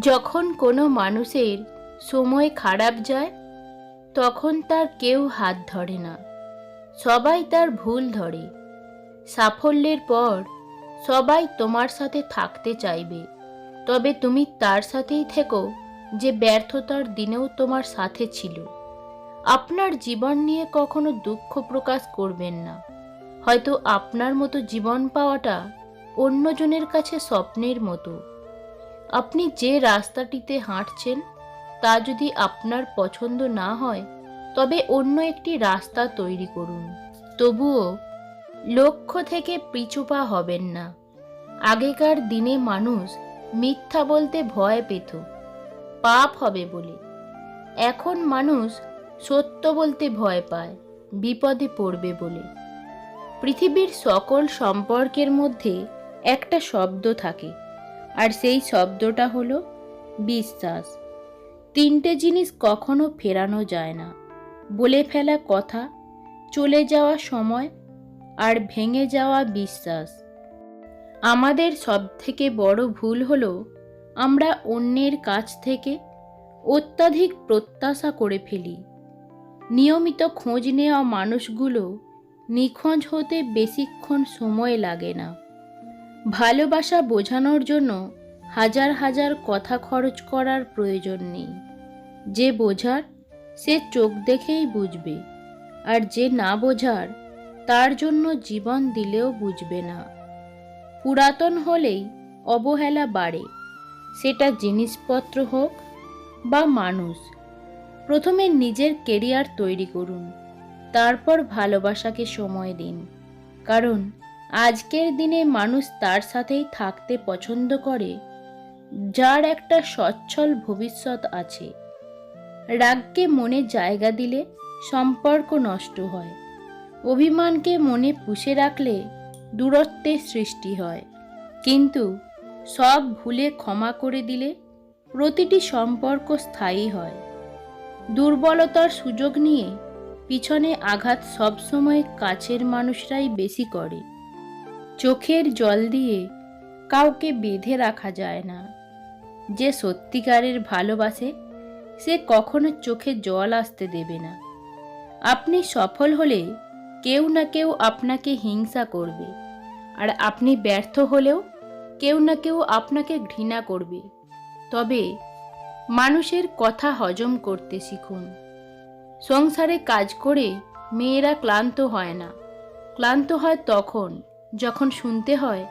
যখন কোনো মানুষের সময় খারাপ যায়, তখন তার কেউ হাত ধরে না। সবাই তার ভুল ধরে। সাফল্যের পর সবাই তোমার সাথে থাকতে চাইবে। তবে তুমি তার সাথেই থেকো যে ব্যর্থতার দিনেও তোমার সাথে ছিল। আপনার জীবন নিয়ে কখনো দুঃখ প্রকাশ করবেন না। হয়তো আপনার মতো জীবন পাওয়াটা অন্যজনের কাছে স্বপ্নের মতো। আপনি যে রাস্তাটিতে হাঁটছেন তা যদি আপনার পছন্দ না হয়, তবে অন্য একটি রাস্তা তৈরি করুন। তবুও লক্ষ্য থেকে পিছুপা হবেন না। আগেকার দিনে মানুষ মিথ্যা বলতে ভয় পেত, পাপ হবে বলে। এখন মানুষ সত্য বলতে ভয় পায়, বিপদে পড়বে বলে। পৃথিবীর সকল সম্পর্কের মধ্যে একটা শব্দ থাকে আর সেই শব্দটা হলো বিশ্বাস। তিনটে জিনিস কখনো ফেরানো যায় না। বলে ফেলা কথা, চলে যাওয়া সময় আর ভেঙে যাওয়া বিশ্বাস। আমাদের সবথেকে বড় ভুল হলো আমরা অন্যের কাছ থেকে অত্যাধিক প্রত্যাশা করে ফেলি। নিয়মিত খোঁজ নেওয়া মানুষগুলো নিখোঁজ হতে বেশিক্ষণ সময় লাগে না। ভালোবাসা বোঝানোর জন্য হাজার হাজার কথা খরচ করার প্রয়োজন নেই। যে বোঝার, সে চোখ দেখেই বুঝবে। আর যে না বোঝার, তার জন্য জীবন দিলেও বুঝবে না। পুরাতন হলেই অবহেলা বাড়ে। সেটা জিনিসপত্র হোক বা মানুষ, প্রথমে নিজের কেরিয়ার তৈরি করুন। তারপর ভালোবাসাকে সময় দিন। কারণ আজকের দিনে মানুষ তার সাথেই থাকতে পছন্দ করে, যার একটা সচ্ছল ভবিষ্যৎ আছে। রাগকে মনে জায়গা দিলে সম্পর্ক নষ্ট হয়। অভিমানকে মনে পুষে রাখলে দূরত্বের সৃষ্টি হয়। কিন্তু সব ভুলে ক্ষমা করে দিলে প্রতিটি সম্পর্ক স্থায়ী হয়। দুর্বলতার সুযোগ নিয়ে পিছনে আঘাত সবসময় কাছের মানুষরাই বেশি করে। চোখের জল দিয়ে কাউকে বেঁধে রাখা যায় না। যে সত্যিকারের ভালোবাসে, সে কখনো চোখে জল আসতে দেবে না। আপনি সফল হলে কেউ না কেউ আপনাকে হিংসা করবে, আর আপনি ব্যর্থ হলেও কেউ না কেউ আপনাকে ঘৃণা করবে। তবে মানুষের কথা হজম করতে শিখুন। সংসারে কাজ করে মেয়েরা ক্লান্ত হয় না। ক্লান্ত হয় তখন যখন শুনতে হয়,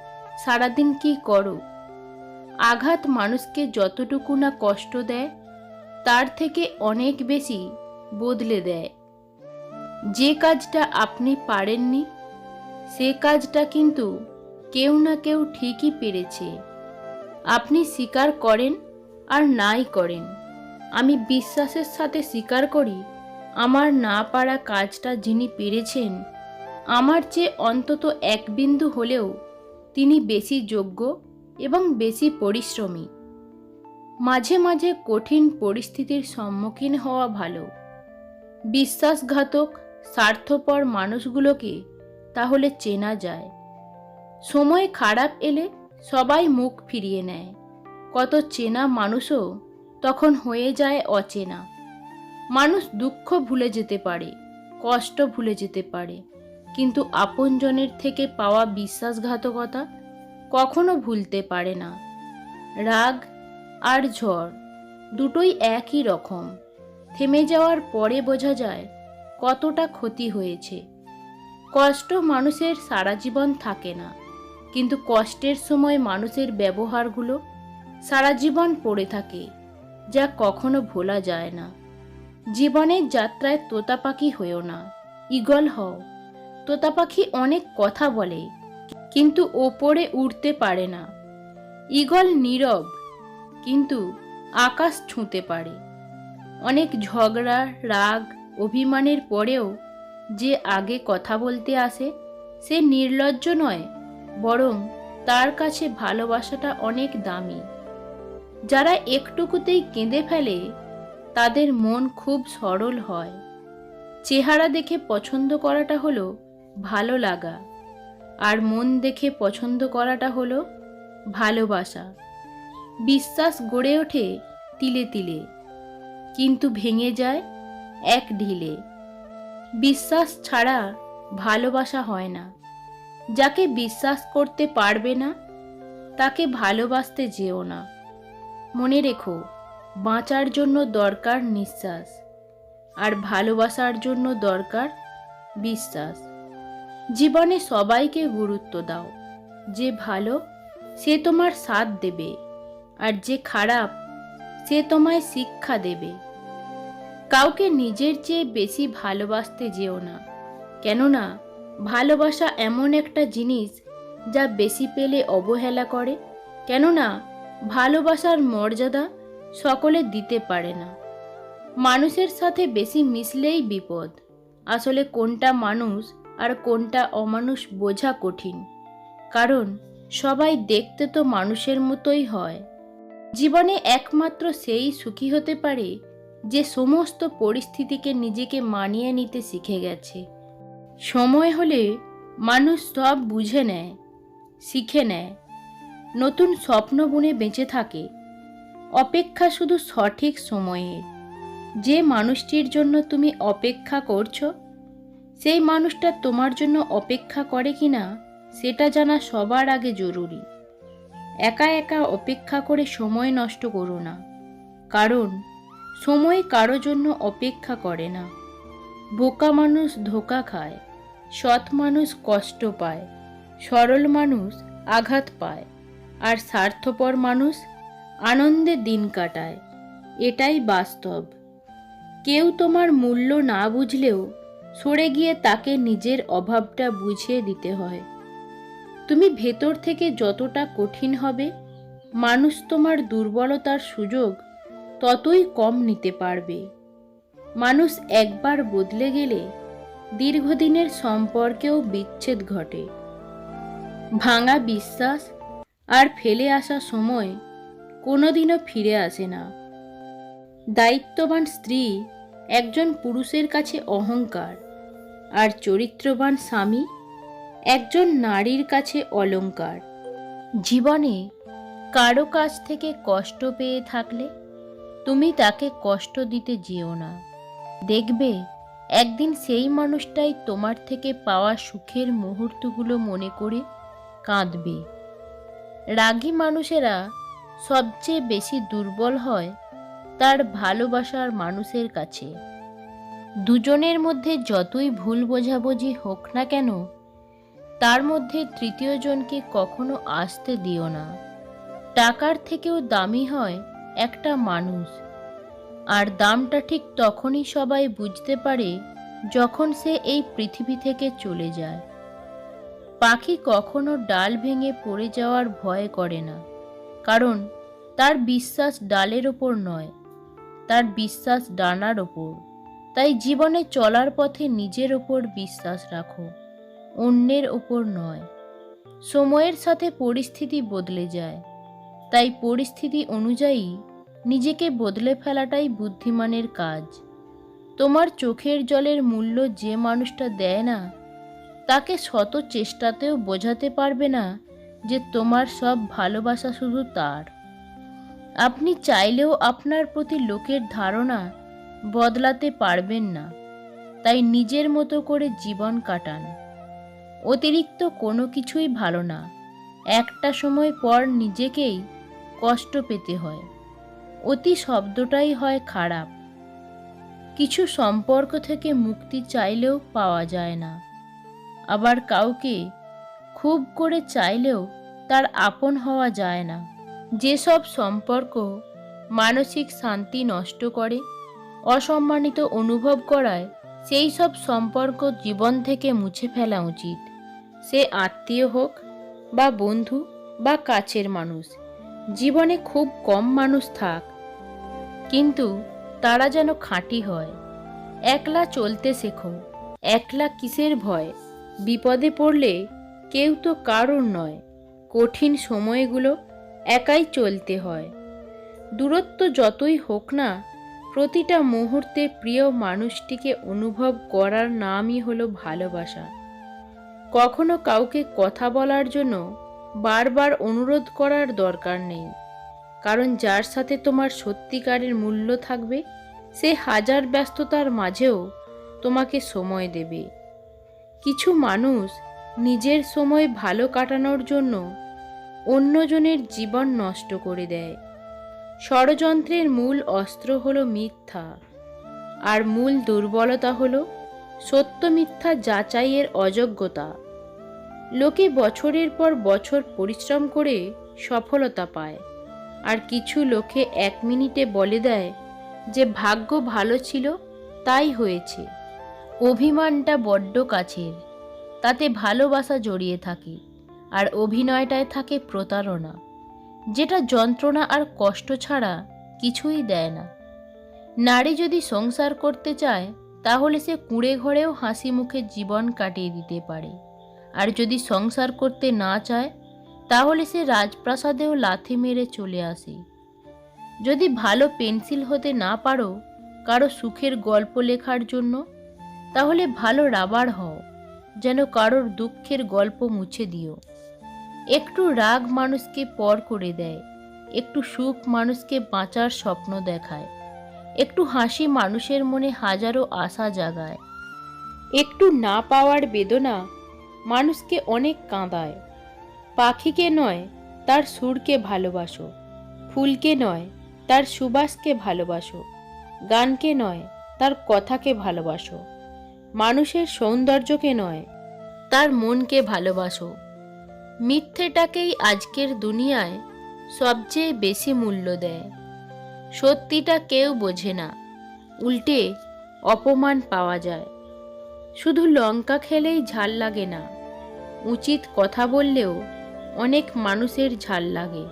সারাদিন কি করো? আঘাত মানুষকে যতটুকু না কষ্ট দেয়, তার থেকে অনেক বেশি বদলে দেয়। যে কাজটা আপনি পারেননি, সে কাজটা কিন্তু কেউ না কেউ ঠিকই পেরেছে। আপনি স্বীকার করেন আর নাই করেন। আমি বিশ্বাসের সাথে স্বীকার করি, আমার না পারা কাজটা যিনি পেরেছেন আমার চেয়ে অন্তত এক বিন্দু হলেও তিনি বেশি যোগ্য এবং বেশি পরিশ্রমী। মাঝে মাঝে কঠিন পরিস্থিতির সম্মুখীন হওয়া ভালো। বিশ্বাসঘাতক, স্বার্থপর মানুষগুলোকে তাহলে চেনা যায়। সময় খারাপ এলে সবাই মুখ ফিরিয়ে নেয়। কত চেনা মানুষও তখন হয়ে যায় অচেনা। মানুষ দুঃখ ভুলে যেতে পারে, কষ্ট ভুলে যেতে পারে। কিন্তু আপনজনের থেকে পাওয়া বিশ্বাসঘাতকতা কখনো ভুলতে পারে না। রাগ আর ঝড় দুটোই একই রকম। থেমে যাওয়ার পরে বোঝা যায় কতটা ক্ষতি হয়েছে। কষ্ট মানুষের সারা জীবন থাকে না, কিন্তু কষ্টের সময় মানুষের ব্যবহারগুলো সারা জীবন পড়ে থাকে, যা কখনো ভোলা যায় না। জীবনের যাত্রায় তোতা পাখি হয়েও না। ইগল হও। তোতা পাখি অনেক কথা বলে, কিন্তু ওপরে উড়তে পারে না। ইগল নীরব, কিন্তু আকাশ ছুঁতে পারে। অনেক ঝগড়া, রাগ, অভিমানের পরেও যে আগে কথা বলতে আসে, সে নির্লজ্জ নয়, বরং তার কাছে ভালোবাসাটা অনেক দামি। যারা একটুকুতেই কেঁদে ফেলে, তাদের মন খুব সরল হয়। চেহারা দেখে পছন্দ করাটা হলো ভালো লাগা। আর মন দেখে পছন্দ করাটা হলো ভালোবাসা। বিশ্বাস গড়ে ওঠে তিলে তিলে, কিন্তু ভেঙে যায় এক ঢিলে। বিশ্বাস ছাড়া ভালোবাসা হয় না। যাকে বিশ্বাস করতে পারবে না, তাকে ভালোবাসতে যেও না। মনে রেখো, বাঁচার জন্য দরকার নিঃশ্বাস, আর ভালোবাসার জন্য দরকার বিশ্বাস। জীবনে সবাইকে গুরুত্ব দাও। যে ভালো, সে তোমার সাথ দেবে, আর যে খারাপ, সে তোমায় শিক্ষা দেবে। কাউকে নিজের চেয়ে বেশি ভালোবাসতে যেও না, কেননা ভালোবাসা এমন একটা জিনিস যা বেশি পেলে অবহেলা করে, কেননা ভালোবাসার মর্যাদা সকলে দিতে পারে না। মানুষের সাথে বেশি মিশলেই বিপদ। আসলে কোনটা মানুষ আর কোনটা অমানুষ বোঝা কঠিন। কারণ সবাই দেখতে তো মানুষের মতোই হয়। জীবনে একমাত্র সেই সুখী হতে পারে যে সমস্ত পরিস্থিতিকে নিজেকে মানিয়ে নিতে শিখে গেছে। সময় হলে মানুষ সব বুঝে নেয়, শিখে নেয়, নতুন স্বপ্ন বুনে বেঁচে থাকে। অপেক্ষা শুধু সঠিক সময়ের যে মানুষটির জন্য তুমি অপেক্ষা করছ সেই মানুষটা তোমার জন্য অপেক্ষা করে কি না, সেটা জানা সবার আগে জরুরি। একা একা অপেক্ষা করে সময় নষ্ট করো না। কারণ, সময় কারও জন্য অপেক্ষা করে না। বোকা মানুষ ধোকা খায়, সৎ মানুষ কষ্ট পায়, সরল মানুষ আঘাত পায়, আর স্বার্থপর মানুষ আনন্দে দিন কাটায়। এটাই বাস্তব। কেউ তোমার মূল্য না বুঝলেও সরে গিয়ে তাকে নিজের অভাবটা বুঝিয়ে দিতে হয়। তুমি ভেতর থেকে যতটা কঠিন হবে, মানুষ তোমার দুর্বলতার সুযোগ ততই কম নিতে পারবে। মানুষ একবার বদলে গেলে দীর্ঘদিনের সম্পর্কেও বিচ্ছেদ ঘটে। ভাঙা বিশ্বাস আর ফেলে আসা সময় কোনোদিনও ফিরে আসে না। দায়িত্ববান স্ত্রী একজন পুরুষের কাছে অহংকার। আর চরিত্রবান স্বামী একজন নারীর কাছে অলংকার। জীবনে কারও কাছ থেকে কষ্ট পেয়ে থাকলে তুমি তাকে কষ্ট দিতে যেও না। দেখবে একদিন সেই মানুষটাই তোমার থেকে পাওয়া সুখের মুহূর্তগুলো মনে করে কাঁদবে। রাগী মানুষেরা সবচেয়ে বেশি দুর্বল হয় তার ভালোবাসার মানুষের কাছে। দুজনের মধ্যে যতই ভুল বোঝাবুঝি হোক না কেন, তার মধ্যে তৃতীয় জনকে কখনো আসতে দিও না। টাকার থেকেও দামি হয় একটা মানুষ। আর দামটা ঠিক তখনই সবাই বুঝতে পারে যখন সে এই পৃথিবী থেকে চলে যায়। পাখি কখনো ডাল ভেঙে পড়ে যাওয়ার ভয় করে না, কারণ তার বিশ্বাস ডালের ওপর নয়, তার বিশ্বাস ডানার ওপর। তাই জীবনে চলার পথে নিজের ওপর বিশ্বাস রাখো, অন্যের ওপর নয়। সময়ের সাথে পরিস্থিতি বদলে যায়। তাই পরিস্থিতি অনুযায়ী নিজেকে বদলে ফেলাটাই বুদ্ধিমানের কাজ। তোমার চোখের জলের মূল্য যে মানুষটা দেয় না, তাকে শত চেষ্টাতেও বোঝাতে পারবে না যে তোমার সব ভালোবাসা শুধু তার। আপনি চাইলেও আপনার প্রতি লোকের ধারণা বদলাতে পারবেন না। তাই নিজের মতো করে জীবন কাটান। অতিরিক্ত কোনো কিছুই ভালো না। একটা সময় পর নিজেকেই কষ্ট পেতে হয়। অতি শব্দটাই হয় খারাপ। কিছু সম্পর্ক থেকে মুক্তি চাইলেও পাওয়া যায় না। আবার কাউকে খুব করে চাইলেও তার আপন হওয়া যায় না। যেসব সম্পর্ক মানসিক শান্তি নষ্ট করে অসম্মানিত অনুভব করায় সেই সব সম্পর্ক জীবন থেকে মুছে ফেলা উচিত। সে আত্মীয় হোক বা বন্ধু বা কাছের মানুষ, জীবনে খুব কম মানুষ থাক, কিন্তু তারা যেন খাঁটি হয়। একলা চলতে শেখো, একলা কিসের ভয়? বিপদে পড়লে কেউ তো কারোর নয়, কঠিন সময়গুলো একাই চলতে হয়। দূরত্ব যতই হোক না প্রতিটা মুহূর্তে প্রিয় মানুষটিকে অনুভব করার নামই হলো ভালোবাসা। কখনো কাউকে কথা বলার জন্য বারবার অনুরোধ করার দরকার নেই, কারণ যার সাথে তোমার সত্যিকারের মূল্য থাকবে, সে হাজার ব্যস্ততার মাঝেও তোমাকে সময় দেবে। কিছু মানুষ নিজের সময় ভালো কাটানোর জন্য অন্যজনের জীবন নষ্ট করে দেয়। ষড়যন্ত্রের মূল অস্ত্র হলো মিথ্যা, আর মূল দুর্বলতা হলো সত্য মিথ্যা যাচাইয়ের অযোগ্যতা। লোকে বছরের পর বছর পরিশ্রম করে সফলতা পায়, আর কিছু লোকে এক মিনিটে বলে দেয় যে ভাগ্য ভালো ছিল, তাই হয়েছে। অভিমানটা বড্ড কাছের, তাতে ভালোবাসা জড়িয়ে থাকে, আর অভিনয়টায় থাকে প্রতারণা। যেটা যন্ত্রণা আর কষ্ট ছাড়া কিছুই দেয় না। নারী যদি সংসার করতে চায়, তাহলে সে কুঁড়ে ঘরেও হাসি মুখে জীবন কাটিয়ে দিতে পারে। আর যদি সংসার করতে না চায়, তাহলে সে রাজপ্রাসাদেও লাথি মেরে চলে আসে। যদি ভালো পেন্সিল হতে না পারো, কারও সুখের গল্প লেখার জন্য, তাহলে ভালো রাবার হও, যেন কারোর দুঃখের গল্প মুছে দিও। একটু রাগ মানুষকে পর করে দেয়, একটু সুখ মানুষকে বাঁচার স্বপ্ন দেখায়, একটু হাসি মানুষের মনে হাজারো আশা জাগায়। একটু না পাওয়ার বেদনা মানুষকে অনেক কাঁদায়। পাখিকে নয়, তার সুরকে ভালোবাসো, ফুলকে নয়, তার সুবাসকে ভালোবাসো, গানকে নয়, তার কথাকে ভালোবাসো, মানুষের সৌন্দর্যকে নয়, তার মনকে ভালোবাসো। মিথ্যেটাকেই আজকের দুনিয়ায় সবচেয়ে বেশি মূল্য দেয়। সত্যিটা কেউ বোঝে না। উল্টে অপমান পাওয়া যায়। শুধু লঙ্কা খেলেই ঝাল লাগে না। উচিত কথা বললেও অনেক মানুষের ঝাল লাগে।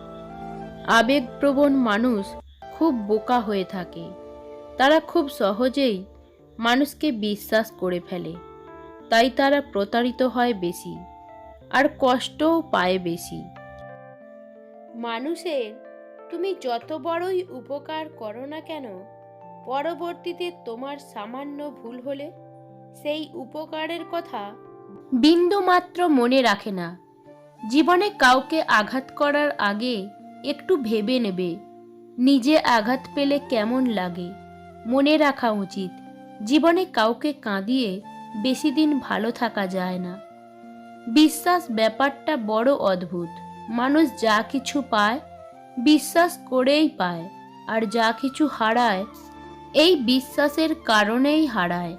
আবেগপ্রবণ মানুষ খুব বোকা হয়ে থাকে। তারা খুব সহজেই মানুষকে বিশ্বাস করে ফেলে। তাই তারা প্রতারিত হয় বেশি। আর কষ্টও পায় বেশি। মানুষের তুমি যত বড়ই উপকার করো না কেন পরবর্তীতে তোমার সামান্য ভুল হলে সেই উপকারের কথা বিন্দুমাত্র মনে রাখে না। জীবনে কাউকে আঘাত করার আগে একটু ভেবে নেবে নিজে আঘাত পেলে কেমন লাগে। মনে রাখা উচিত জীবনে কাউকে কাঁদিয়ে বেশি দিন ভালো থাকা যায় না। বিশ্বাস ব্যাপারটা বড় অদ্ভুত। মানুষ যা কিছু পায়, বিশ্বাস করেই পায়, আর যা কিছু হারায়, এই বিশ্বাসের কারণেই হারায়।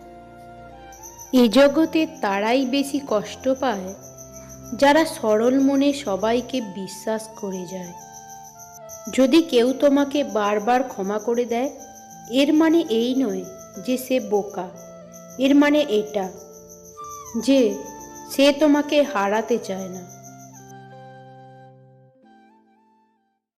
এ জগতে তারাই বেশি কষ্ট পায়, যারা সরল মনে সবাইকে বিশ্বাস করে যায়। যদি কেউ তোমাকে বারবার ক্ষমা করে দেয়, এর মানে এই নয় যে সে বোকা, এর মানে এটা যে সে তোমাকে হারাতে চায় না।